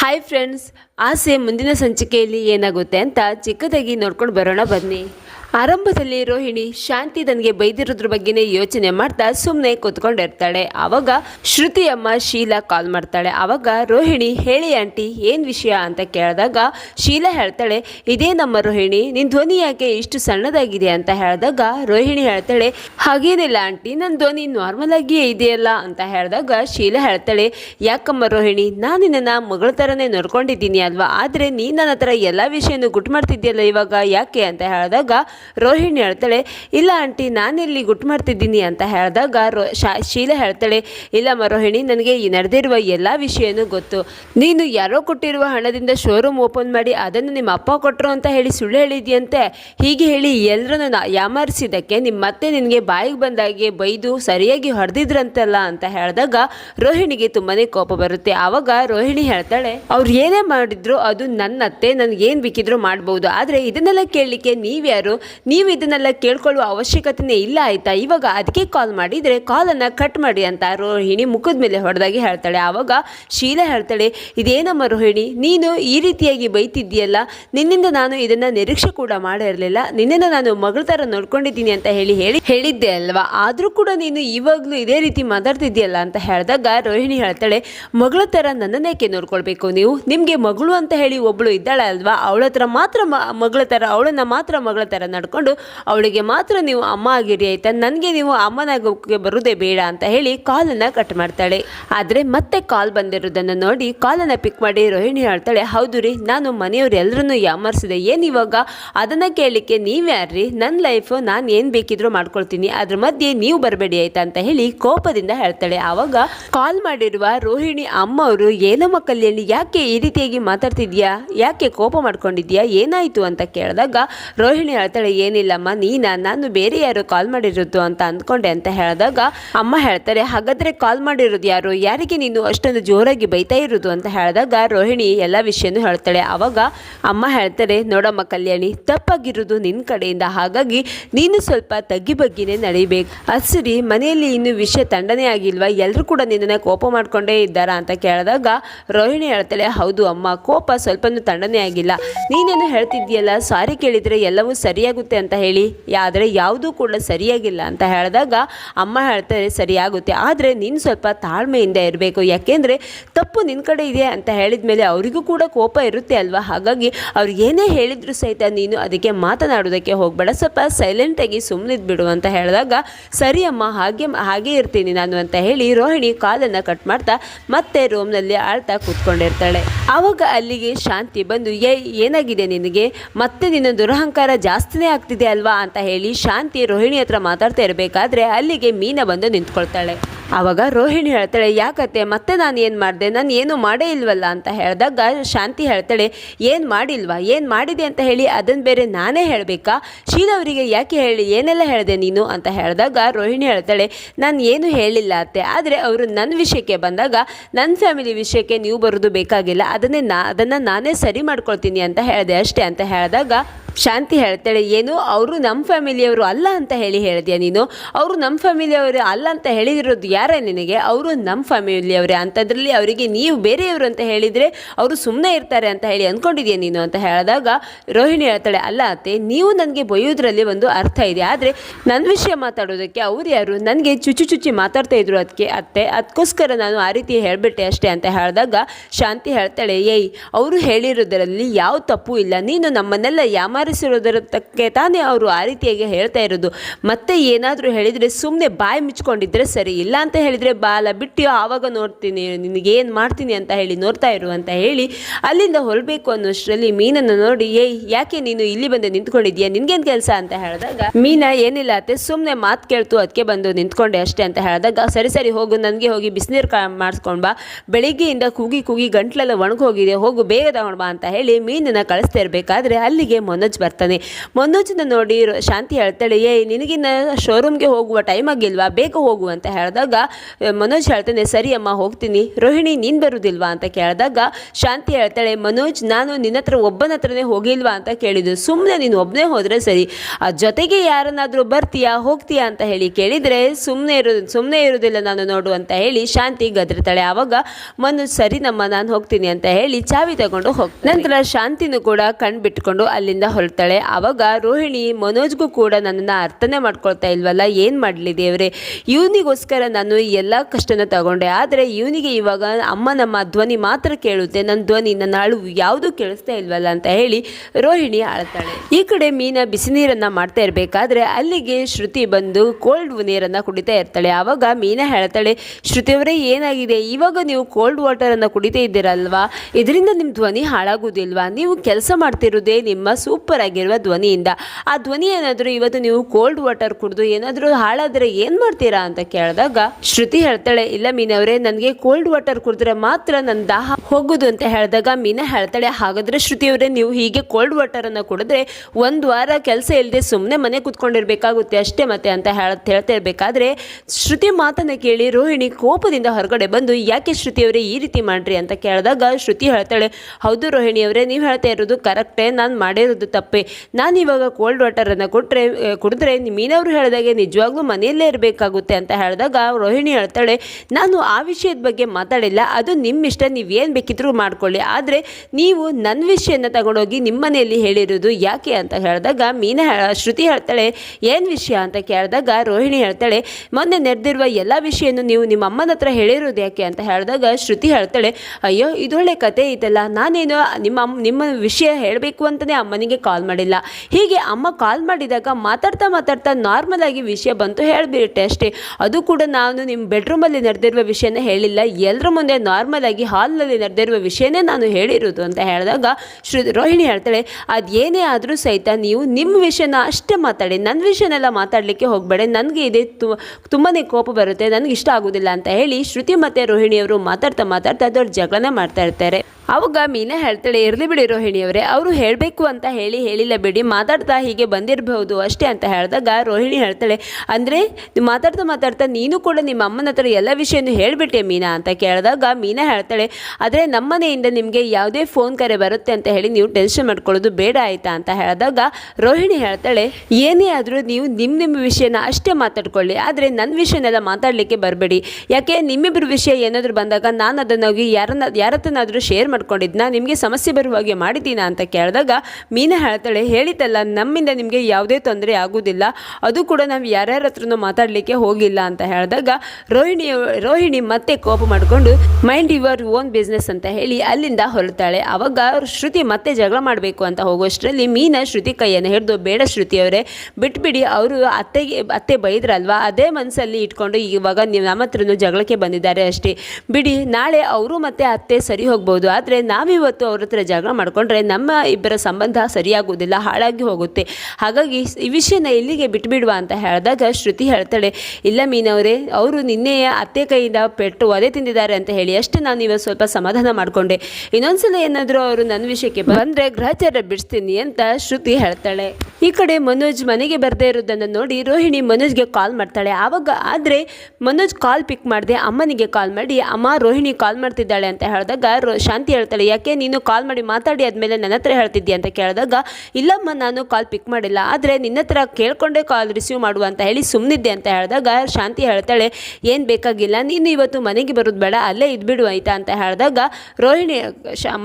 Hi friends ಆಸೆ ಮುಂದಿನ ಸಂಚಿಕೆಯಲ್ಲಿ ಏನಾಗುತ್ತೆ ಅಂತ ಚಿಕ್ಕದಾಗಿ ನೋಡ್ಕೊಂಡು ಬರೋಣ ಬನ್ನಿ. ಆರಂಭದಲ್ಲಿ ರೋಹಿಣಿ ಶಾಂತಿ ತನಗೆ ಬೈದಿರೋದ್ರ ಬಗ್ಗೆನೇ ಯೋಚನೆ ಮಾಡ್ತಾ ಸುಮ್ಮನೆ ಕೂತ್ಕೊಂಡಿರ್ತಾಳೆ. ಆವಾಗ ಶ್ರುತಿ ಅಮ್ಮ ಶೀಲಾ ಕಾಲ್ ಮಾಡ್ತಾಳೆ. ಆವಾಗ ರೋಹಿಣಿ, ಹೇಳಿ ಆಂಟಿ, ಏನು ವಿಷಯ? ಅಂತ ಕೇಳಿದಾಗ ಶೀಲಾ ಹೇಳ್ತಾಳೆ, ಇದೇ ನಮ್ಮ ರೋಹಿಣಿ ನಿನ್ನ ಧ್ವನಿ ಯಾಕೆ ಇಷ್ಟು ಸಣ್ಣದಾಗಿದೆ? ಅಂತ ಹೇಳಿದಾಗ ರೋಹಿಣಿ ಹೇಳ್ತಾಳೆ, ಹಾಗೇನಿಲ್ಲ ಆಂಟಿ ನನ್ನ ಧ್ವನಿ ನಾರ್ಮಲ್ ಆಗಿಯೇ ಇದೆಯಲ್ಲ? ಅಂತ ಹೇಳಿದಾಗ ಶೀಲಾ ಹೇಳ್ತಾಳೆ, ಯಾಕಮ್ಮ ರೋಹಿಣಿ, ನಾನು ನಿನ್ನ ಮಗಳ ಥರನೇ ನೋಡ್ಕೊಂಡಿದ್ದೀನಿ ಅಲ್ವಾ? ಆದರೆ ನೀನು ನನ್ನ ಹತ್ರ ಎಲ್ಲ ವಿಷಯನೂ ಗುಟ್ಟು ಮಾಡ್ತಿದ್ದೀಯಲ್ಲ ಇವಾಗ? ಯಾಕೆ? ಅಂತ ಹೇಳಿದಾಗ ರೋಹಿಣಿ ಹೇಳ್ತಾಳೆ, ಇಲ್ಲ ಆಂಟಿ, ನಾನೆಲ್ಲಿ ಗುಟ್ಟು ಮಾಡ್ತಿದ್ದೀನಿ ಅಂತ ಹೇಳಿದಾಗ ರೋ ಶಾ ಶೀಲಾ ಹೇಳ್ತಾಳೆ, ಇಲ್ಲಮ್ಮ ರೋಹಿಣಿ, ನನಗೆ ಈ ನಡೆದಿರುವ ಎಲ್ಲ ವಿಷಯನೂ ಗೊತ್ತು. ನೀನು ಯಾರೋ ಕೊಟ್ಟಿರುವ ಹಣದಿಂದ ಶೋರೂಮ್ ಓಪನ್ ಮಾಡಿ ಅದನ್ನು ನಿಮ್ಮ ಅಪ್ಪ ಕೊಟ್ಟರು ಅಂತ ಹೇಳಿ ಸುಳ್ಳು ಹೇಳಿದ್ಯಂತೆ? ಹೀಗೆ ಹೇಳಿ ಎಲ್ಲರನ್ನು ಯಾಮಾರಿಸಿದ್ದಕ್ಕೆ ನಿಮ್ಮ ಮತ್ತೆ ನಿನಗೆ ಬಾಯಿಗೆ ಬಂದಾಗೆ ಬೈದು ಸರಿಯಾಗಿ ಹೊಡೆದಿದ್ರಂತಲ್ಲ ಅಂತ ಹೇಳಿದಾಗ ರೋಹಿಣಿಗೆ ತುಂಬಾ ಕೋಪ ಬರುತ್ತೆ. ಆವಾಗ ರೋಹಿಣಿ ಹೇಳ್ತಾಳೆ, ಅವ್ರು ಏನೇ ಮಾಡಿದ್ರು ಅದು ನನ್ನತ್ತೆ ನನಗೆ ಏನು ಬೇಕಿದ್ರು ಮಾಡ್ಬೋದು. ಆದರೆ ಇದನ್ನೆಲ್ಲ ಕೇಳಲಿಕ್ಕೆ ನೀವ್ಯಾರು ನೀವು ಇದನ್ನೆಲ್ಲ ಕೇಳ್ಕೊಳ್ಳುವ ಅವಶ್ಯಕತೆನೇ ಇಲ್ಲ ಆಯ್ತಾ? ಇವಾಗ ಅದಕ್ಕೆ ಕಾಲ್ ಮಾಡಿದರೆ ಕಾಲನ್ನು ಕಟ್ ಮಾಡಿ ಅಂತ ರೋಹಿಣಿ ಮುಖದ ಮೇಲೆ ಹೊಡೆದಾಗಿ ಹೇಳ್ತಾಳೆ. ಆವಾಗ ಶೀಲಾ ಹೇಳ್ತಾಳೆ, ಇದೇನಮ್ಮ ರೋಹಿಣಿ, ನೀನು ಈ ರೀತಿಯಾಗಿ ಬೈತಿದ್ದೀಯಲ್ಲ? ನಿನ್ನಿಂದ ನಾನು ಇದನ್ನ ನಿರೀಕ್ಷೆ ಕೂಡ ಮಾಡಿರಲಿಲ್ಲ ನಿನ್ನಿಂದ ನಾನು ಮಗಳ ಥರ ನೋಡ್ಕೊಂಡಿದ್ದೀನಿ ಅಂತ ಹೇಳಿ ಹೇಳಿ ಹೇಳಿದ್ದೆ ಅಲ್ವಾ? ಆದರೂ ಕೂಡ ನೀನು ಇವಾಗಲೂ ಇದೇ ರೀತಿ ಮಾತಾಡ್ತಿದ್ಯಲ್ಲ ಅಂತ ಹೇಳಿದಾಗ ರೋಹಿಣಿ ಹೇಳ್ತಾಳೆ, ಮಗಳ ಥರ ನನ್ನನ್ನೇಕೆ ನೋಡ್ಕೊಳ್ಬೇಕು ನೀವು? ನಿಮಗೆ ಮಗಳು ಅಂತ ಹೇಳಿ ಒಬ್ಬಳು ಇದ್ದಾಳೆ ಅಲ್ವಾ? ಅವಳ ಹತ್ರ ಮಾತ್ರ ಮಗಳ ಥರ ಅವಳನ್ನ ಮಾತ್ರ ಮಗಳ ಥರ ನಡ್ಕೊಂಡು ಅವಳಿಗೆ ಮಾತ್ರ ನೀವು ಅಮ್ಮ ಆಗಿರಿ ಆಯ್ತಾ? ನನಗೆ ನೀವು ಅಮ್ಮನಾಗೋಕ್ಕೆ ಬರುವುದೇ ಬೇಡ ಅಂತ ಹೇಳಿ ಕಾಲನ್ನು ಕಟ್ ಮಾಡ್ತಾಳೆ. ಆದರೆ ಮತ್ತೆ ಕಾಲ್ ಬಂದಿರೋದನ್ನು ನೋಡಿ ಕಾಲನ್ನು ಪಿಕ್ ಮಾಡಿ ರೋಹಿಣಿ ಹೇಳ್ತಾಳೆ, ಹೌದು ರೀ, ನಾನು ಮನೆಯವ್ರು ಎಲ್ಲರನ್ನೂ ಯಾಮರ್ಸಿದೆ. ಏನು ಇವಾಗ? ಅದನ್ನು ಕೇಳಲಿಕ್ಕೆ ನೀವ್ಯಾರ್ರಿ ನನ್ನ ಲೈಫು ನಾನು ಏನು ಬೇಕಿದ್ರೂ ಮಾಡ್ಕೊಳ್ತೀನಿ. ಅದ್ರ ಮಧ್ಯೆ ನೀವು ಬರಬೇಡಿ ಆಯ್ತಾ? ಅಂತ ಹೇಳಿ ಕೋಪದಿಂದ ಹೇಳ್ತಾಳೆ. ಆವಾಗ ಕಾಲ್ ಮಾಡಿರುವ ರೋಹಿಣಿ, ಅಮ್ಮ ಅವರು ಏನಮ್ಮ ಕಲ್ಯಾಣಿ ಯಾಕೆ ಈ ರೀತಿಯಾಗಿ ಮಾತಾಡ್ತಿದ್ಯಾ? ಯಾಕೆ ಕೋಪ ಮಾಡ್ಕೊಂಡಿದ್ಯಾ? ಏನಾಯಿತು? ಅಂತ ಕೇಳಿದಾಗ ರೋಹಿಣಿ ಹೇಳ್ತಾಳೆ ಏನಿಲ್ಲಮ್ಮ, ನೀನಾ? ನಾನು ಬೇರೆ ಯಾರು ಕಾಲ್ ಮಾಡಿರೋದು ಅಂತ ಅಂದ್ಕೊಂಡೆ ಅಂತ ಹೇಳಿದಾಗ ಅಮ್ಮ ಹೇಳ್ತಾರೆ, ಹಾಗಾದ್ರೆ ಕಾಲ್ ಮಾಡಿರೋದು ಯಾರು? ಯಾರಿಗೆ ನೀನು ಅಷ್ಟೊಂದು ಜೋರಾಗಿ ಬೈತಾ ಇರೋದು? ಅಂತ ಹೇಳಿದಾಗ ರೋಹಿಣಿ ಎಲ್ಲ ವಿಷಯನೂ ಹೇಳ್ತಾಳೆ. ಅವಾಗ ಅಮ್ಮ ಹೇಳ್ತಾರೆ, ನೋಡಮ್ಮ ಕಲ್ಯಾಣಿ, ತಪ್ಪಾಗಿರೋದು ನಿನ್ನ ಕಡೆಯಿಂದ. ಹಾಗಾಗಿ ನೀನು ಸ್ವಲ್ಪ ತಗ್ಗಿ ಬಗ್ಗಿನೇ ನಡಿಬೇಕು. ಅಸರಿ ಸರಿ ಮನೆಯಲ್ಲಿ ಇನ್ನು ವಿಷಯ ತಂಡನೇ ಆಗಿಲ್ವಾ? ಎಲ್ಲರೂ ಕೂಡ ನಿನ್ನನ್ನು ಕೋಪ ಮಾಡ್ಕೊಂಡೇ ಇದ್ದಾರಾ? ಅಂತ ಕೇಳಿದಾಗ ರೋಹಿಣಿ ಹೇಳ್ತಾಳೆ, ಹೌದು ಅಮ್ಮ, ಕೋಪ ಸ್ವಲ್ಪನೂ ತಂಡನೇ ಆಗಿಲ್ಲ. ನೀನೇನು ಹೇಳ್ತಿದ್ದೀಯಲ್ಲ, ಸಾರಿ ಕೇಳಿದರೆ ಎಲ್ಲವೂ ಸರಿಯಾಗುತ್ತೆ ಅಂತ ಹೇಳಿ ಆದರೆ ಯಾವುದೂ ಕೂಡ ಸರಿಯಾಗಿಲ್ಲ ಅಂತ ಹೇಳಿದಾಗ ಅಮ್ಮ ಹೇಳ್ತಾರೆ ಸರಿಯಾಗುತ್ತೆ, ಆದರೆ ನೀನು ಸ್ವಲ್ಪ ತಾಳ್ಮೆಯಿಂದ ಇರಬೇಕು. ಯಾಕೆಂದರೆ ತಪ್ಪು ನಿನ್ನ ಕಡೆ ಇದೆ ಅಂತ ಹೇಳಿದ ಮೇಲೆ ಅವರಿಗೂ ಕೂಡ ಕೋಪ ಇರುತ್ತೆ ಅಲ್ವಾ? ಹಾಗಾಗಿ ಅವ್ರು ಏನೇ ಹೇಳಿದರೂ ಸಹಿತ ನೀನು ಅದಕ್ಕೆ ಮಾತನಾಡೋದಕ್ಕೆ ಹೋಗಬೇಡ. ಸ್ವಲ್ಪ ಸೈಲೆಂಟಾಗಿ ಸುಮ್ಮನಿದ್ ಬಿಡು ಅಂತ ಹೇಳಿದಾಗ, ಸರಿ ಅಮ್ಮ, ಹಾಗೆ ಹಾಗೆ ಇರ್ತೀನಿ ನಾನು ಅಂತ ಹೇಳಿ ರೋಹಿಣಿ ಕಾಲನ್ನು ಕಟ್ ಮಾಡ್ತಾ ಮತ್ತೆ ರೂಮ್ನಲ್ಲಿ ಆಳ್ತಾ ಕೂತ್ಕೊಂಡಿರ್ತಾಳೆ. ಆವಾಗ ಅಲ್ಲಿಗೆ ಶಾಂತಿ ಬಂದು ಏ ಏನಾಗಿದೆ ನಿನಗೆ? ಮತ್ತೆ ನಿನ್ನ ದುರಹಂಕಾರ ಜಾಸ್ತಿನೇ ಆಗ್ತಿದೆ ಅಲ್ವಾ ಅಂತ ಹೇಳಿ ಶಾಂತಿ ರೋಹಿಣಿ ಹತ್ರ ಮಾತಾಡ್ತಾ ಇರಬೇಕಾದ್ರೆ ಅಲ್ಲಿಗೆ ಮೀನ ಬಂದು ನಿಂತ್ಕೊಳ್ತಾಳೆ. ಆವಾಗ ರೋಹಿಣಿ ಹೇಳ್ತಾಳೆ, ಯಾಕತ್ತೆ, ಮತ್ತೆ ನಾನು ಏನು ಮಾಡಿದೆ? ನಾನು ಏನು ಮಾಡೇ ಇಲ್ವಲ್ಲ? ಅಂತ ಹೇಳಿದಾಗ ಶಾಂತಿ ಹೇಳ್ತಾಳೆ, ಏನು ಮಾಡಿಲ್ವಾ? ಏನು ಮಾಡಿದೆ? ಅಂತ ಹೇಳಿ ಅದನ್ನು ಬೇರೆ ನಾನೇ ಹೇಳಬೇಕಾ? ಶೀಲಾ ಅವರಿಗೆ ಯಾಕೆ ಹೇಳಿ, ಏನೆಲ್ಲ ಹೇಳಿದೆ ನೀನು? ಅಂತ ಹೇಳಿದಾಗ ರೋಹಿಣಿ ಹೇಳ್ತಾಳೆ, ನಾನು ಏನು ಹೇಳಿಲ್ಲ ಅತ್ತೆ, ಆದರೆ ಅವರು ನನ್ನ ವಿಷಯಕ್ಕೆ ಬಂದಾಗ ನನ್ನ ಫ್ಯಾಮಿಲಿ ವಿಷಯಕ್ಕೆ ನೀವು ಬರೋದು ಬೇಕಾಗಿಲ್ಲ. ಅದನ್ನೇ ನಾ, ಅದನ್ನು ನಾನೇ ಸರಿ ಮಾಡ್ಕೊಳ್ತೀನಿ ಅಂತ ಹೇಳಿದೆ ಅಷ್ಟೇ ಅಂತ ಹೇಳಿದಾಗ ಶಾಂತಿ ಹೇಳ್ತಾಳೆ, ಏನು, ಅವರು ನಮ್ಮ ಫ್ಯಾಮಿಲಿಯವರು ಅಲ್ಲ ಅಂತ ಹೇಳಿ ಹೇಳಿದ್ಯಾ ನೀನು? ಅವರು ನಮ್ಮ ಫ್ಯಾಮಿಲಿಯವರು ಅಲ್ಲ ಅಂತ ಹೇಳಿದಿರೋದು ಯಾರೇ ನಿನಗೆ? ಅವರು ನಮ್ಮ ಫ್ಯಾಮಿಲಿಯವರೇ. ಅಂಥದ್ರಲ್ಲಿ ಅವರಿಗೆ ನೀವು ಬೇರೆಯವರು ಅಂತ ಹೇಳಿದರೆ ಅವರು ಸುಮ್ಮನೆ ಇರ್ತಾರೆ ಅಂತ ಹೇಳಿ ಅಂದ್ಕೊಂಡಿದ್ಯಾ ನೀನು? ಅಂತ ಹೇಳಿದಾಗ ರೋಹಿಣಿ ಹೇಳ್ತಾಳೆ, ಅಲ್ಲ ಅತ್ತೆ, ನೀವು ನನಗೆ ಬೈಯೋದ್ರಲ್ಲಿ ಒಂದು ಅರ್ಥ ಇದೆ. ಆದರೆ ನನ್ನ ವಿಷಯ ಮಾತಾಡೋದಕ್ಕೆ ಅವ್ರು ಯಾರು? ನನಗೆ ಚುಚ್ಚು ಚುಚ್ಚಿ ಮಾತಾಡ್ತಾ ಇದ್ರು ಅದಕ್ಕೆ ಅತ್ತೆ. ಅದಕ್ಕೋಸ್ಕರ ನಾನು ಆ ರೀತಿ ಹೇಳಿಬಿಟ್ಟೆ ಅಷ್ಟೇ. ಅಂತ ಹೇಳಿದಾಗ ಶಾಂತಿ ಹೇಳ್ತಾಳೆ, ಏಯ್, ಅವರು ಹೇಳಿರೋದರಲ್ಲಿ ಯಾವ ತಪ್ಪು ಇಲ್ಲ. ನೀನು ನಮ್ಮನ್ನೆಲ್ಲ ಯಾಮಾರಿಸಿರೋದಕ್ಕೆ ತಾನೇ ಅವರು ಆ ರೀತಿಯಾಗಿ ಹೇಳ್ತಾ ಇರೋದು. ಮತ್ತೆ ಏನಾದರೂ ಹೇಳಿದರೆ ಸುಮ್ಮನೆ ಬಾಯಿ ಮುಚ್ಕೊಂಡಿದ್ರೆ ಸರಿ. ಇಲ್ಲ ಅಂತ ಹೇಳಿದರೆ ಬಾಲ ಬಿಟ್ಟು ಆವಾಗ ನೋಡ್ತೀನಿ ಏನು ಮಾಡ್ತೀನಿ ಅಂತ ಹೇಳಿ ನೋಡ್ತಾ ಇರು ಅಂತ ಹೇಳಿ ಅಲ್ಲಿಂದ ಹೊರಬೇಕು ಅನ್ನೋಷ್ಟರಲ್ಲಿ ಮೀನನ್ನು ನೋಡಿ, ಏಯ್, ಯಾಕೆ ನೀನು ಇಲ್ಲಿ ಬಂದು ನಿಂತ್ಕೊಂಡಿದ್ಯಾ ನಿನ್ಗೇನು ಕೆಲಸ? ಅಂತ ಹೇಳಿದಾಗ, ಮೀನ, ಏನಿಲ್ಲ ಅತ್ತೆ ಸುಮ್ಮನೆ ಮಾತು ಕೇಳ್ತು ಅದಕ್ಕೆ ಬಂದು ನಿಂತ್ಕೊಂಡೆ ಅಷ್ಟೇ. ಅಂತ ಹೇಳಿದಾಗ, ಸರಿ ಸರಿ, ಹೋಗು, ನನಗೆ ಹೋಗಿ ಬಿಸಿನೀರು ಕಾ, ಮಾಡಿಸ್ಕೊಂಡು ಬಾ. ಬೆಳಿಗ್ಗೆಯಿಂದ ಕೂಗಿ ಕೂಗಿ ಗಂಟ್ಲೆಲ್ಲ ಒಣಗೋಗಿದೆ ಹೋಗು, ಬೇಗ ತಗೊಂಡು ಬಾ. ಅಂತ ಹೇಳಿ ಮೀನನ್ನು ಕಳಿಸ್ತಾ ಇರಬೇಕಾದ್ರೆ ಅಲ್ಲಿಗೆ ಮನೋಜ್ ಬರ್ತಾನೆ ಮನೋಜ್ನ ನೋಡಿ ಶಾಂತಿ ಹೇಳ್ತಾಳೆ, ಏ, ನಿನಗಿನ್ನ ಶೋರೂಮ್ಗೆ ಹೋಗುವ ಟೈಮ್ ಆಗಿಲ್ವಾ? ಬೇಗ ಹೋಗು ಅಂತ ಹೇಳಿದಾಗ ಮನೋಜ್ ಹೇಳ್ತಾನೆ, ಸರಿ ಅಮ್ಮ, ಹೋಗ್ತೀನಿ. ರೋಹಿಣಿ, ನೀನು ಬರುವುದಿಲ್ವಾ ಅಂತ ಕೇಳಿದಾಗ, ಶಾಂತಿ ಹೇಳ್ತಾಳೆ, ಮನೋಜ್, ನಾನು ನಿನ್ನ ಹತ್ರ ಒಬ್ಬನ ಹತ್ರನೇ ಹೋಗಿಲ್ವಾ? ಅಂತ ಕೇಳಿದ್ದು. ಸುಮ್ಮನೆ ನೀನು ಒಬ್ಬನೇ ಹೋದರೆ ಸರಿ. ಆ ಜೊತೆಗೆ ಯಾರನ್ನಾದರೂ ಬರ್ತೀಯಾ, ಹೋಗ್ತೀಯಾ ಅಂತ ಹೇಳಿ ಕೇಳಿದರೆ ಸುಮ್ಮನೆ ಇರೋ ಸುಮ್ಮನೆ ಇರೋದಿಲ್ಲ ನಾನು ನೋಡು ಅಂತ ಹೇಳಿ ಶಾಂತಿ ಗದರ್ತಾಳೆ. ಆವಾಗ ಮನೋಜ್, ಸರಿ ನಮ್ಮ, ನಾನು ಹೋಗ್ತೀನಿ ಅಂತ ಹೇಳಿ ಚಾವಿ ತಗೊಂಡು ಹೋಗ್ತೀನಿ ನಂತರ ಶಾಂತಿನೂ ಕೂಡ ಕಣ್ಬಿಟ್ಕೊಂಡು ಅಲ್ಲಿಂದ ಹೊರಡ್ತಾಳೆ ಆವಾಗ ರೋಹಿಣಿ ಮನೋಜ್ಗೂ ಕೂಡ ನನ್ನನ್ನು ಅರ್ಥನೆ ಮಾಡ್ಕೊಳ್ತಾ ಇಲ್ವಲ್ಲ? ಏನು ಮಾಡಲಿ ದೇವ್ರೆ? ಇವನಿಗೋಸ್ಕರ ನಾನು ಎಲ್ಲ ಕಷ್ಟನ ತಗೊಂಡೆ. ಆದರೆ ಇವನಿಗೆ ಇವಾಗ ಅಮ್ಮ ನಮ್ಮ ಧ್ವನಿ ಮಾತ್ರ ಕೇಳುತ್ತೆ. ನನ್ನ ಧ್ವನಿ, ನನ್ನ ಅಳು ಯಾವುದೂ ಕೇಳಿಸ್ತಾ ಇಲ್ವಲ್ಲ ಅಂತ ಹೇಳಿ ರೋಹಿಣಿ ಆಳ್ತಾಳೆ. ಈ ಕಡೆ ಮೀನಾ ಬಿಸಿ ನೀರನ್ನು ಮಾಡ್ತಾ ಇರಬೇಕಾದ್ರೆ ಅಲ್ಲಿಗೆ ಶ್ರುತಿ ಬಂದು ಕೋಲ್ಡ್ ನೀರನ್ನು ಕುಡಿತಾ ಇರ್ತಾಳೆ. ಆವಾಗ ಮೀನಾ ಹೇಳ್ತಾಳೆ ಶ್ರುತಿಯವರೇ ಏನಾಗಿದೆ? ಇವಾಗ ನೀವು ಕೋಲ್ಡ್ ವಾಟರನ್ನು ಕುಡಿತಾ ಇದ್ದೀರಲ್ವಾ? ಇದರಿಂದ ನಿಮ್ಮ ಧ್ವನಿ ಹಾಳಾಗುವುದಿಲ್ವಾ ನೀವು ಕೆಲಸ ಮಾಡ್ತಿರೋದೇ ನಿಮ್ಮ ಸೂಪರ್ ಆಗಿರುವ ಧ್ವನಿಯಿಂದ. ಆ ಧ್ವನಿ ಏನಾದರೂ ಇವತ್ತು ನೀವು ಕೋಲ್ಡ್ ವಾಟರ್ ಕುಡಿದು ಏನಾದರೂ ಹಾಳಾದರೆ ಏನು ಮಾಡ್ತೀರಾ ಅಂತ ಕೇಳಿದಾಗ, ಶ್ರುತಿ ಹೇಳ್ತಾಳೆ, ಇಲ್ಲ ಮೀನವರೇ ನನಗೆ ಕೋಲ್ಡ್ ವಾಟರ್ ಕುಡಿದ್ರೆ ಮಾತ್ರ ನನ್ನ ದಾಹ ಹೋಗುದು ಅಂತ ಹೇಳಿದಾಗ ಮೀನಾ ಹೇಳ್ತಾಳೆ, ಹಾಗಾದ್ರೆ ಶ್ರುತಿಯವರೇ ನೀವು ಹೀಗೆ ಕೋಲ್ಡ್ ವಾಟರನ್ನು ಕುಡಿದ್ರೆ ಒಂದು ವಾರ ಕೆಲಸ ಇಲ್ಲದೆ ಸುಮ್ಮನೆ ಮನೆ ಕೂತ್ಕೊಂಡಿರ್ಬೇಕಾಗುತ್ತೆ, ಅಷ್ಟೇ ಮತ್ತೆ ಅಂತ ಹೇಳ, ಹೇಳ್ತಾ ಇರಬೇಕಾದ್ರೆ ಶ್ರುತಿ ಮಾತನ್ನು ಕೇಳಿ ರೋಹಿಣಿ ಕೋಪದಿಂದ ಹೊರಗಡೆ ಬಂದು, ಯಾಕೆ ಶ್ರುತಿಯವರೇ ಈ ರೀತಿ ಮಾಡ್ರಿ? ಅಂತ ಕೇಳಿದಾಗ ಶ್ರುತಿ ಹೇಳ್ತಾಳೆ, ಹೌದು ರೋಹಿಣಿಯವರೇ ನೀವು ಹೇಳ್ತಾ ಇರೋದು ಕರೆಕ್ಟೇ ನಾನು ಮಾಡಿರೋದು ತಪ್ಪೇ. ನಾನು ಇವಾಗ ಕೋಲ್ಡ್ ವಾಟರನ್ನು ಕೊಟ್ಟರೆ ಕುಡಿದ್ರೆ ಮೀನವರು ಹೇಳಿದಾಗೆ ನಿಜವಾಗ್ಲೂ ಮನೆಯಲ್ಲೇ ಇರಬೇಕಾಗುತ್ತೆ ಅಂತ ಹೇಳಿದಾಗ ರೋಹಿಣಿ ಹೇಳ್ತಾಳೆ, ನಾನು ಆ ವಿಷಯದ ಬಗ್ಗೆ ಮಾತಾಡಿಲ್ಲ. ಅದು ನಿಮ್ಮ ಇಷ್ಟ. ನೀವು ಏನು ಬೇಕಿದ್ರೂ ಮಾಡ್ಕೊಳ್ಳಿ. ಆದರೆ ನೀವು ನನ್ನ ವಿಷಯನ ತಗೊಂಡೋಗಿ ನಿಮ್ಮ ಮನೆಯಲ್ಲಿ ಹೇಳಿರೋದು ಯಾಕೆ? ಅಂತ ಹೇಳಿದಾಗ ಮೀನ ಶ್ರುತಿ ಹೇಳ್ತಾಳೆ, ಏನು ವಿಷಯ? ಅಂತ ಕೇಳಿದಾಗ ರೋಹಿಣಿ ಹೇಳ್ತಾಳೆ, ಮೊನ್ನೆ ನಡೆದಿರುವ ಎಲ್ಲ ವಿಷಯನೂ ನೀವು ನಿಮ್ಮ ಅಮ್ಮನ ಹತ್ರ ಹೇಳಿರೋದು ಯಾಕೆ? ಅಂತ ಹೇಳಿದಾಗ ಶ್ರುತಿ ಹೇಳ್ತಾಳೆ, ಅಯ್ಯೋ ಇದೊಳ್ಳೆ ಕತೆ ಐತಲ್ಲ. ನಾನೇನು ನಿಮ್ಮ ನಿಮ್ಮ ವಿಷಯ ಹೇಳಬೇಕು ಅಂತಲೇ ಅಮ್ಮನಿಗೆ ಕಾಲ್ ಮಾಡಿಲ್ಲ. ಹೀಗೆ ಅಮ್ಮ ಕಾಲ್ ಮಾಡಿದಾಗ ಮಾತಾಡ್ತಾ ಮಾತಾಡ್ತಾ ನಾರ್ಮಲ್ ಆಗಿ ವಿಷಯ ಬಂತು ಹೇಳಿಬಿಟ್ಟೆ ಅಷ್ಟೇ. ಅದು ಕೂಡ ನಾನು ನಿಮ್ಮ ಬೆಡ್ರೂಮಲ್ಲಿ ನಡೆದಿರುವ ವಿಷಯನ ಹೇಳಿಲ್ಲ. ಎಲ್ಲರ ಮುಂದೆ ನಾರ್ಮಲ್ ಆಗಿ ಹಾಲ್ನಲ್ಲಿ ನಡೆದಿರುವ ವಿಷಯನೇ ನಾನು ಹೇಳಿರೋದು ಅಂತ ಹೇಳಿದಾಗ ಶ್ರೀ ರೋಹಿಣಿ ಹೇಳ್ತಾಳೆ ಅದೇನೇ ಆದರೂ ಸಹಿತ ನೀವು ನಿಮ್ಮ ವಿಷಯನ ಅಷ್ಟೇ ಮಾತಾಡಿ. ನನ್ನ ವಿಷಯನೆಲ್ಲ ಮಾತಾಡಲಿಕ್ಕೆ ಹೋಗಬೇಡ. ನನಗೆ ಇದೆ ತುಂಬಾ ಕೋಪ ಬರುತ್ತೆ. ನನಗೆ ಇಷ್ಟ ಆಗೋದಿಲ್ಲ ಅಂತ ಹೇಳಿ ಶ್ರುತಿ ಮತ್ತು ರೋಹಿಣಿಯವರು ಮಾತಾಡ್ತಾ ಮಾತಾಡ್ತಾ ದೊಡ್ಡ ಜಗಳನ ಮಾಡ್ತಾ ಇರ್ತಾರೆ. ಅವಾಗ ಮೀನಾ ಹೇಳ್ತಾಳೆ, ಇರಲಿ ಬಿಡಿ ರೋಹಿಣಿಯವರೇ ಅವರು ಹೇಳಬೇಕು ಅಂತ ಹೇಳಿ ಹೇಳಿಲ್ಲ ಬಿಡಿ, ಮಾತಾಡ್ತಾ ಹೀಗೆ ಬಂದಿರಬಹುದು ಅಷ್ಟೇ ಅಂತ ಹೇಳಿದಾಗ ರೋಹಿಣಿ ಹೇಳ್ತಾಳೆ, ಅಂದರೆ ಮಾತಾಡ್ತಾ ಮಾತಾಡ್ತಾ ನೀನು ಕೂಡ ನಿಮ್ಮ ಅಮ್ಮನ ಹತ್ರ ಎಲ್ಲ ವಿಷಯನೂ ಹೇಳಿಬಿಟ್ಟೆ ಮೀನಾ ಅಂತ ಕೇಳಿದಾಗ ಮೀನಾ ಹೇಳ್ತಾಳೆ, ಆದರೆ ನಮ್ಮನೆಯಿಂದ ನಿಮಗೆ ಯಾವುದೇ ಫೋನ್ ಕರೆ ಬರುತ್ತೆ ಅಂತ ಹೇಳಿ ನೀವು ಟೆನ್ಷನ್ ಮಾಡ್ಕೊಳ್ಳೋದು ಬೇಡ ಆಯಿತಾ ಅಂತ ಹೇಳಿದಾಗ ರೋಹಿಣಿ ಹೇಳ್ತಾಳೆ, ಏನೇ ಆದರೂ ನೀವು ನಿಮ್ಮ ನಿಮ್ಮ ವಿಷಯನ ಅಷ್ಟೇ ಮಾತಾಡ್ಕೊಳ್ಳಿ, ಆದರೆ ನನ್ನ ವಿಷಯನೆಲ್ಲ ಮಾತಾಡಲಿಕ್ಕೆ ಬರಬೇಡಿ. ಯಾಕೆ ನಿಮ್ಮಿಬ್ಬರ ವಿಷಯ ಏನಾದರೂ ಬಂದಾಗ ನಾನು ಅದನ್ನು ಹೋಗಿ ಯಾರನ್ನ ಯಾರತ್ತನಾದರೂ ಶೇರ್ ಮಾಡ್ಕೊಂಡಿದ್ನ, ನಿಮಗೆ ಸಮಸ್ಯೆ ಬರುವ ಹಾಗೆ ಮಾಡಿದ್ದೀನಾ ಅಂತ ಕೇಳಿದಾಗ ಮೀನಾ ಹೇಳ್ತಾಳೆ ಹೇಳಿದ್ದಲ್ಲ, ನಮ್ಮಿಂದ ನಿಮಗೆ ಯಾವುದೇ ತೊಂದರೆ ಆಗೋದಿಲ್ಲ. ಅದು ಕೂಡ ನಾವು ಯಾರ್ಯಾರ ಹತ್ರನೂ ಮಾತಾಡಲಿಕ್ಕೆ ಹೋಗಿಲ್ಲ ಅಂತ ಹೇಳಿದಾಗ ರೋಹಿಣಿ ರೋಹಿಣಿ ಮತ್ತೆ ಕೋಪ ಮಾಡಿಕೊಂಡು, ಮೈಂಡ್ ಯುವರ್ ಓನ್ ಬಿಸ್ನೆಸ್ ಅಂತ ಹೇಳಿ ಅಲ್ಲಿಂದ ಹೊರಡ್ತಾಳೆ. ಅವಾಗ ಶ್ರುತಿ ಮತ್ತೆ ಜಗಳ ಮಾಡಬೇಕು ಅಂತ ಹೋಗೋಷ್ಟರಲ್ಲಿ ಮೀನಾ ಶ್ರುತಿ ಕೈಯನ್ನು ಹಿಡಿದು, ಬೇಡ ಶ್ರುತಿ ಅವರೇ, ಬಿಟ್ಬಿಡಿ. ಅವರು ಅತ್ತೆಗೆ, ಅತ್ತೆ ಬೈದ್ರಲ್ವಾ? ಅದೇ ಮನಸ್ಸಲ್ಲಿ ಇಟ್ಕೊಂಡು ಇವಾಗ ನೀವು ನಮ್ಮ ಹತ್ರನೂ ಜಗಳಕ್ಕೆ ಬಂದಿದ್ದಾರೆ ಅಷ್ಟೇ. ಬಿಡಿ, ನಾಳೆ ಅವರು ಮತ್ತೆ ಅತ್ತೆ ಸರಿ ಹೋಗ್ಬೋದು. ಆದರೆ ನಾವಿವತ್ತು ಅವ್ರ ಹತ್ರ ಜಗಳ ಮಾಡಿಕೊಂಡ್ರೆ ನಮ್ಮ ಇಬ್ಬರ ಸಂಬಂಧ ಸರಿಯಾಗುವುದಿಲ್ಲ, ಹಾಳಾಗಿ ಹೋಗುತ್ತೆ. ಹಾಗಾಗಿ ಈ ವಿಷಯನ ಇಲ್ಲಿಗೆ ಬಿಟ್ಬಿಡುವ ಅಂತ ಹೇಳಿದಾಗ ಶ್ರುತಿ ಹೇಳ್ತಾಳೆ, ಇಲ್ಲ ಮೀನವರೇ, ಅವರು ನಿನ್ನೆಯ ಅತ್ತೆ ಕೈಯಿಂದ ಪೆಟ್ಟು ಒದೆ ತಿಂದಿದ್ದಾರೆ ಅಂತ ಹೇಳಿ ಅಷ್ಟೇ ನಾನು ಇವತ್ತು ಸ್ವಲ್ಪ ಸಮಾಧಾನ ಮಾಡಿಕೊಂಡೆ. ಇನ್ನೊಂದ್ಸಲ ಏನಾದರೂ ಅವರು ನನ್ನ ವಿಷಯಕ್ಕೆ ಬಂದರೆ ಗ್ರಹಚಾರ ಬಿಡಿಸ್ತೀನಿ ಅಂತ ಶ್ರುತಿ ಹೇಳ್ತಾಳೆ. ಈ ಕಡೆ ಮನೋಜ್ ಮನೆಗೆ ಬರದೇ ಇರೋದನ್ನು ನೋಡಿ ರೋಹಿಣಿ ಮನೋಜ್ಗೆ ಕಾಲ್ ಮಾಡ್ತಾಳೆ. ಆವಾಗ ಆದರೆ ಮನೋಜ್ ಕಾಲ್ ಪಿಕ್ ಮಾಡಿದೆ ಅಮ್ಮನಿಗೆ ಕಾಲ್ ಮಾಡಿ, ಅಮ್ಮ, ರೋಹಿಣಿ ಕಾಲ್ ಮಾಡ್ತಿದ್ದಾಳೆ ಅಂತ ಹೇಳಿದಾಗ ಶಾಂತಿ ಹೇಳ್ತಾಳೆ, ಯಾಕೆ ನೀನು ಕಾಲ್ ಮಾಡಿ ಮಾತಾಡಿ ಆದಮೇಲೆ ನನ್ನ ಹತ್ರ ಹೇಳ್ತಿದ್ದೀಯ ಅಂತ ಕೇಳಿದಾಗ ಇಲ್ಲಮ್ಮ, ನಾನು ಕಾಲ್ ಪಿಕ್ ಮಾಡಿಲ್ಲ. ಆದರೆ ನಿನ್ನ ಹತ್ರ ಕೇಳ್ಕೊಂಡೇ ಕಾಲ್ ರಿಸೀವ್ ಮಾಡುವ ಅಂತ ಹೇಳಿ ಸುಮ್ಮನಿದ್ದೆ ಅಂತ ಹೇಳಿದಾಗ ಶಾಂತಿ ಹೇಳ್ತಾಳೆ, ಏನು ಬೇಕಾಗಿಲ್ಲ, ನೀನು ಇವತ್ತು ಮನೆಗೆ ಬರೋದು ಬೇಡ, ಅಲ್ಲೇ ಇದ್ಬಿಡು ಆಯಿತಾ? ಅಂತ ಹೇಳಿದಾಗ ರೋಹಿಣಿ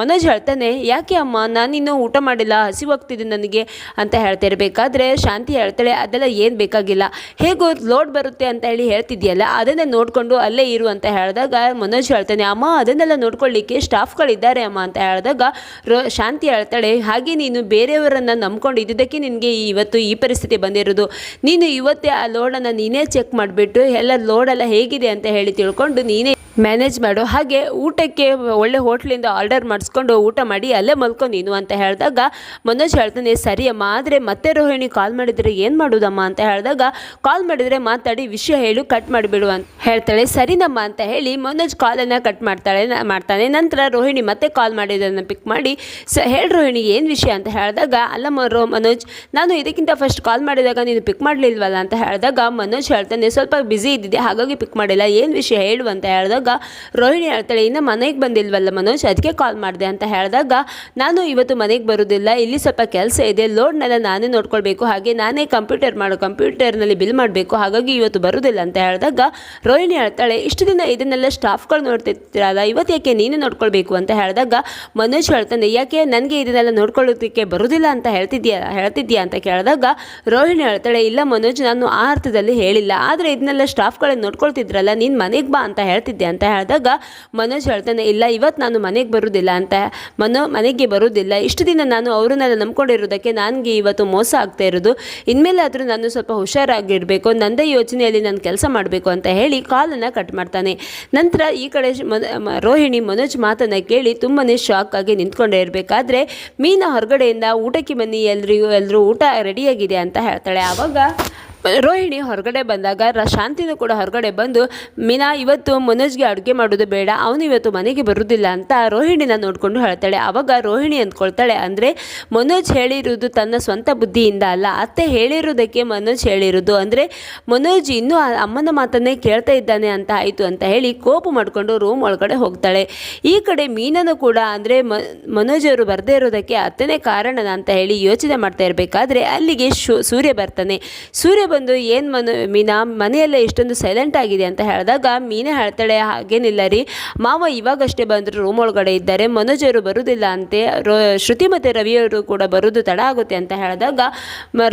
ಮನೋಜ್ ಹೇಳ್ತಾನೆ, ಯಾಕೆ ಅಮ್ಮ, ನಾನಿನ್ನೂ ಊಟ ಮಾಡಿಲ್ಲ ಹಸಿವಾಗ್ತಿದೆ ನನಗೆ, ಅಂತ ಹೇಳ್ತಿರ್ಬೇಕಾದ್ರೆ ಶಾಂತಿ ಹೇಳ್ತಾಳೆ, ಅದೆಲ್ಲ ಏನು ಬೇಕಾಗಿಲ್ಲ, ಹೇಗೋ ಲೋಡ್ ಬರುತ್ತೆ ಅಂತ ಹೇಳಿ ಹೇಳ್ತಿದ್ಯಲ್ಲ, ಅದನ್ನೇ ನೋಡಿಕೊಂಡು ಅಲ್ಲೇ ಇರು ಅಂತ ಹೇಳಿದಾಗ ಮನೋಜ್ ಹೇಳ್ತಾನೆ, ಅಮ್ಮ, ಅದನ್ನೆಲ್ಲ ನೋಡ್ಕೊಳ್ಳಿಕ್ಕೆ ಸ್ಟಾಫ್ಗಳಿದ್ದಾರೆ ಅಮ್ಮ, ಅಂತ ಹೇಳಿದಾಗ ರೋ, ಶಾಂತಿ ಹೇಳ್ತಾಳೆ, ಹಾಗೆ ನೀನು ಬೇರೆಯವರನ್ನು ನಂಬ್ಕೊಂಡು ಇದ್ದಿದ್ದಕ್ಕೆ ನಿನಗೆ ಇವತ್ತು ಈ ಪರಿಸ್ಥಿತಿ ಬಂದಿರೋದು. ನೀನು ಇವತ್ತೇ ಆ ಲೋಡನ್ನು ನೀನೇ ಚೆಕ್ ಮಾಡಿಬಿಟ್ಟು, ಎಲ್ಲ ಲೋಡೆಲ್ಲ ಹೇಗಿದೆ ಅಂತ ಹೇಳಿ ತಿಳ್ಕೊಂಡು ನೀನೇ ಮ್ಯಾನೇಜ್ ಮಾಡು ಹಾಗೆ ಊಟಕ್ಕೆ ಒಳ್ಳೆ ಹೋಟ್ಲಿಂದ ಆರ್ಡರ್ ಮಾಡಿಸ್ಕೊಂಡು ಊಟ ಮಾಡಿ ಅಲ್ಲೇ ಮಲ್ಕೊ ನೀನು ಅಂತ ಹೇಳಿದಾಗ, ಮನೋಜ್ ಹೇಳ್ತಾನೆ, ಸರಿಯಮ್ಮ, ಆದರೆ ಮತ್ತೆ ರೋಹಿಣಿ ಕಾಲ್ ಮಾಡಿದರೆ ಏನು ಮಾಡೋದಮ್ಮ ಅಂತ ಹೇಳಿದಾಗ ಕಾಲ್ ಮಾಡಿದರೆ ಮಾತಾಡಿ ವಿಷಯ ಹೇಳು ಕಟ್ ಮಾಡಿಬಿಡು ಅಂತ ಹೇಳ್ತಾಳೆ. ಸರಿನಮ್ಮ ಅಂತ ಹೇಳಿ ಮನೋಜ್ ಕಾಲನ್ನು ಕಟ್ ಮಾಡ್ತಾಳೆ, ಮಾಡ್ತಾನೆ. ನಂತರ ರೋಹಿಣಿ ಮತ್ತೆ ಕಾಲ್ ಮಾಡಿದ್ದನ್ನು ಪಿಕ್ ಮಾಡಿ, ಸ, ಹೇಳಿ ರೋಹಿಣಿ, ಏನು ವಿಷಯ? ಅಂತ ಹೇಳಿದಾಗ, ಅಲ್ಲಮ್ಮ ರೋ, ಮನೋಜ್, ನಾನು ಇದಕ್ಕಿಂತ ಫಸ್ಟ್ ಕಾಲ್ ಮಾಡಿದಾಗ ನೀನು ಪಿಕ್ ಮಾಡಲಿಲ್ವಲ್ಲ? ಅಂತ ಹೇಳಿದಾಗ ಮನೋಜ್ ಹೇಳ್ತಾನೆ, ಸ್ವಲ್ಪ ಬ್ಯುಸಿ ಇದ್ದಿದೆ ಹಾಗಾಗಿ ಪಿಕ್ ಮಾಡಿಲ್ಲ. ಏನು ವಿಷಯ ಹೇಳು? ಅಂತ ಹೇಳಿದಾಗ ರೋಹಿಣಿ ಹೇಳ್ತಾಳೆ ಇನ್ನು ಮನೆಗೆ ಬಂದಿಲ್ವಲ್ಲ ಮನೋಜ್ ಅದಕ್ಕೆ ಕಾಲ್ ಮಾಡಿದೆ ಅಂತ ಹೇಳಿದಾಗ, ನಾನು ಇವತ್ತು ಮನೆಗೆ ಬರೋದಿಲ್ಲ, ಇಲ್ಲಿ ಸ್ವಲ್ಪ ಕೆಲಸ ಇದೆ, ಲೋಡ್ನೆಲ್ಲ ನಾನೇ ನೋಡ್ಕೊಳ್ಬೇಕು, ಹಾಗೆ ನಾನೇ ಕಂಪ್ಯೂಟರ್ ಮಾಡೋ ಕಂಪ್ಯೂಟರ್ನಲ್ಲಿ ಬಿಲ್ ಮಾಡಬೇಕು, ಹಾಗಾಗಿ ಇವತ್ತು ಬರೋದಿಲ್ಲ ಅಂತ ಹೇಳಿದಾಗ, ರೋಹಿಣಿ ಹೇಳ್ತಾಳೆ ಇಷ್ಟು ದಿನ ಇದನ್ನೆಲ್ಲ ಸ್ಟಾಫ್ಗಳು ನೋಡ್ತಿರ್ತೀರಲ್ಲ, ಇವತ್ತು ಯಾಕೆ ನೀನು ನೋಡ್ಕೊಳ್ಬೇಕು? ಅಂತ ಹೇಳಿದಾಗ, ಮನೋಜ್ ಹೇಳ್ತಾನೆ, ಯಾಕೆ ನನಗೆ ಇದನ್ನೆಲ್ಲ ನೋಡ್ಕೊಳ್ಳೋದಕ್ಕೆ ಬರೋದಿಲ್ಲ ಅಂತ ಹೇಳ್ತಿದ್ಯಾ ಹೇಳ್ತಿದ್ಯಾ? ಅಂತ ಕೇಳಿದಾಗ, ರೋಹಿಣಿ ಹೇಳ್ತಾಳೆ ಇಲ್ಲ ಮನೋಜ್, ನಾನು ಆ ಅರ್ಥದಲ್ಲಿ ಹೇಳಿಲ್ಲ, ಆದರೆ ಇದನ್ನೆಲ್ಲ ಸ್ಟಾಫ್ಗಳನ್ನ ನೋಡ್ಕೊಳ್ತಿದ್ರಲ್ಲ, ನೀನು ಮನೆಗೆ ಬಾ ಅಂತ ಹೇಳ್ತಿದ್ದೆ ಅಂತ ಹೇಳಿದಾಗ, ಮನೋಜ್ ಹೇಳ್ತಾನೆ, ಇಲ್ಲ ಇವತ್ತು ನಾನು ಮನೆಗೆ ಬರೋದಿಲ್ಲ ಅಂತ ಮನೋ, ಮನೆಗೆ ಬರೋದಿಲ್ಲ. ಇಷ್ಟು ದಿನ ನಾನು ಅವರನ್ನೆಲ್ಲ ನಂಬ್ಕೊಂಡಿರೋದಕ್ಕೆ ನನಗೆ ಇವತ್ತು ಮೋಸ ಆಗ್ತಾ ಇರೋದು. ಇನ್ಮೇಲಾದರೂ ನಾನು ಸ್ವಲ್ಪ ಹುಷಾರಾಗಿರಬೇಕು, ನಂದೇ ಯೋಚನೆಯಲ್ಲಿ ನಾನು ಕೆಲಸ ಮಾಡಬೇಕು ಅಂತ ಹೇಳಿ ಕಾಲನ್ನು ಕಟ್ ಮಾಡ್ತಾನೆ. ನಂತರ ಈ ಕಡೆ ರೋಹಿಣಿ, ಮನೋಜ್ ಮಾತನ್ನು ಕೇಳಿ ತುಂಬಾ ಶಾಕ್ ಆಗಿ ನಿಂತ್ಕೊಂಡೇ ಇರಬೇಕಾದ್ರೆ, ಮೀನ ಹೊರಗಡೆಯಿಂದ ಊಟಕ್ಕೆ ಬನ್ನಿ, ಎಲ್ರಿಗೂ ಎಲ್ಲರೂ ಊಟ ರೆಡಿಯಾಗಿದೆ ಅಂತ ಹೇಳ್ತಾಳೆ. ಆವಾಗ ರೋಹಿಣಿ ಹೊರಗಡೆ ಬಂದಾಗ ಶಾಂತಿನೂ ಕೂಡ ಹೊರಗಡೆ ಬಂದು, ಮೀನಾ, ಇವತ್ತು ಮನೋಜ್ಗೆ ಅಡುಗೆ ಮಾಡೋದು ಬೇಡ, ಅವನು ಇವತ್ತು ಮನೆಗೆ ಬರುವುದಿಲ್ಲ ಅಂತ ರೋಹಿಣಿನ ನೋಡಿಕೊಂಡು ಹೇಳ್ತಾಳೆ. ಆವಾಗ ರೋಹಿಣಿ ಅಂದ್ಕೊಳ್ತಾಳೆ, ಅಂದರೆ ಮನೋಜ್ ಹೇಳಿರೋದು ತನ್ನ ಸ್ವಂತ ಬುದ್ಧಿಯಿಂದ ಅಲ್ಲ, ಅತ್ತೆ ಹೇಳಿರೋದಕ್ಕೆ ಮನೋಜ್ ಹೇಳಿರೋದು ಅಂದರೆ ಮನೋಜ್ ಇನ್ನೂ ಅಮ್ಮನ ಮಾತನ್ನೇ ಕೇಳ್ತಾ ಇದ್ದಾನೆ ಅಂತ ಆಯಿತು ಅಂತ ಹೇಳಿ ಕೋಪ ಮಾಡಿಕೊಂಡು ರೂಮ್ ಒಳಗಡೆ ಹೋಗ್ತಾಳೆ. ಈ ಕಡೆ ಮೀನನು ಕೂಡ, ಅಂದರೆ ಮನೋಜ್ ಅವರು ಬರದೇ ಇರೋದಕ್ಕೆ ಅತ್ತನೇ ಕಾರಣನ ಅಂತ ಹೇಳಿ ಯೋಚನೆ ಮಾಡ್ತಾ ಇರಬೇಕಾದ್ರೆ ಅಲ್ಲಿಗೆ ಸೂರ್ಯ ಬರ್ತಾನೆ. ಸೂರ್ಯ ಬಂದು ಏನು ಮನು ಮೀನಾ ಮನೆಯಲ್ಲೇ ಇಷ್ಟೊಂದು ಸೈಲೆಂಟ್ ಆಗಿದೆ ಅಂತ ಹೇಳಿದಾಗ ಮೀನಾ ಹೇಳ್ತಾಳೆ ಹಾಗೇನಿಲ್ಲ ರೀ. ಮಾವ ಇವಾಗಷ್ಟೇ ಬಂದರು ರೂಮ್ ಒಳಗಡೆ ಇದ್ದಾರೆ. ಮನೋಜರು ಬರುವುದಿಲ್ಲ ಅಂತೆ. ರೋ ಶ್ರುತಿ ಮತ್ತು ರವಿಯವರು ಕೂಡ ಬರೋದು ತಡ ಆಗುತ್ತೆ ಅಂತ ಹೇಳಿದಾಗ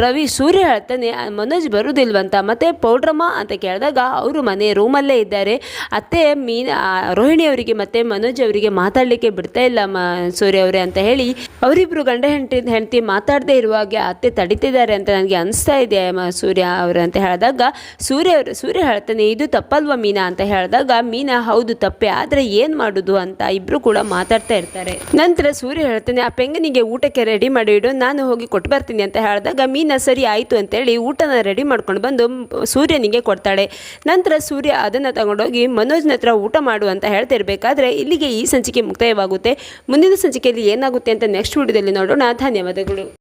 ರವಿ ಸೂರ್ಯ ಹೇಳ್ತಾನೆ "ಆ, ಮನೋಜ್ ಬರುವುದಿಲ್ವಂತ ಮತ್ತೆ ಪೌಡ್ರಮ್ಮ ಅಂತ ಕೇಳಿದಾಗ ಅವರು ಮನೆ ರೂಮಲ್ಲೇ ಇದ್ದಾರೆ. ಅತ್ತೆ ಮೀನ ರೋಹಿಣಿಯವರಿಗೆ ಮತ್ತು ಮನೋಜ್ ಅವರಿಗೆ ಮಾತಾಡಲಿಕ್ಕೆ ಬಿಡ್ತಾ ಇಲ್ಲ ಮ ಸೂರ್ಯ ಅವರೇ ಅಂತ ಹೇಳಿ ಅವರಿಬ್ಬರು ಗಂಡ ಹೆಂಡತಿ ಹೆಂಡತಿ ಮಾತಾಡದೇ ಇರುವಾಗೆ ಅತ್ತೆ ತಡಿತಿದ್ದಾರೆ ಅಂತ ನನಗೆ ಅನಿಸ್ತಾ ಇದೆ ಸೂರ್ಯ. ಅವರು ಅಂತ ಹೇಳಿದಾಗ, ಸೂರ್ಯ ಅವರು, ಸೂರ್ಯ ಹೇಳ್ತಾನೆ, ಇದು ತಪ್ಪಲ್ವ ಮೀನಾ? ಅಂತ ಹೇಳಿದಾಗ, ಮೀನಾ, ಹೌದು, ತಪ್ಪೆ, ಆದರೆ ಏನು ಮಾಡೋದು? ಅಂತ ಇಬ್ಬರು ಕೂಡ ಮಾತಾಡ್ತಾ ಇರ್ತಾರೆ. ನಂತರ ಸೂರ್ಯ ಹೇಳ್ತಾನೆ, ಆ ಪೆಂಗನಿಗೆ ಊಟಕ್ಕೆ ರೆಡಿ ಮಾಡಿ ಇಡು, ನಾನು ಹೋಗಿ ಕೊಟ್ಟು ಬರ್ತೀನಿ ಅಂತ ಹೇಳಿದಾಗ, ಮೀನಾ, ಸರಿ, ಆಯಿತು ಅಂತೇಳಿ ಊಟನ ರೆಡಿ ಮಾಡ್ಕೊಂಡು ಬಂದು ಸೂರ್ಯನಿಗೆ ಕೊಡ್ತಾಳೆ. ನಂತರ ಸೂರ್ಯ ಅದನ್ನು ತಗೊಂಡೋಗಿ, ಮನೋಜ್ನ ಹತ್ರ ಊಟ ಮಾಡು ಅಂತ ಹೇಳ್ತಿರ್ಬೇಕಾದ್ರೆ, ಇಲ್ಲಿಗೆ ಈ ಸಂಚಿಕೆ ಮುಕ್ತಾಯವಾಗುತ್ತೆ. ಮುಂದಿನ ಸಂಚಿಕೆಯಲ್ಲಿ ಏನಾಗುತ್ತೆ ಅಂತ ನೆಕ್ಸ್ಟ್ ವಿಡಿಯೋದಲ್ಲಿ ನೋಡೋಣ. ಧನ್ಯವಾದಗಳು.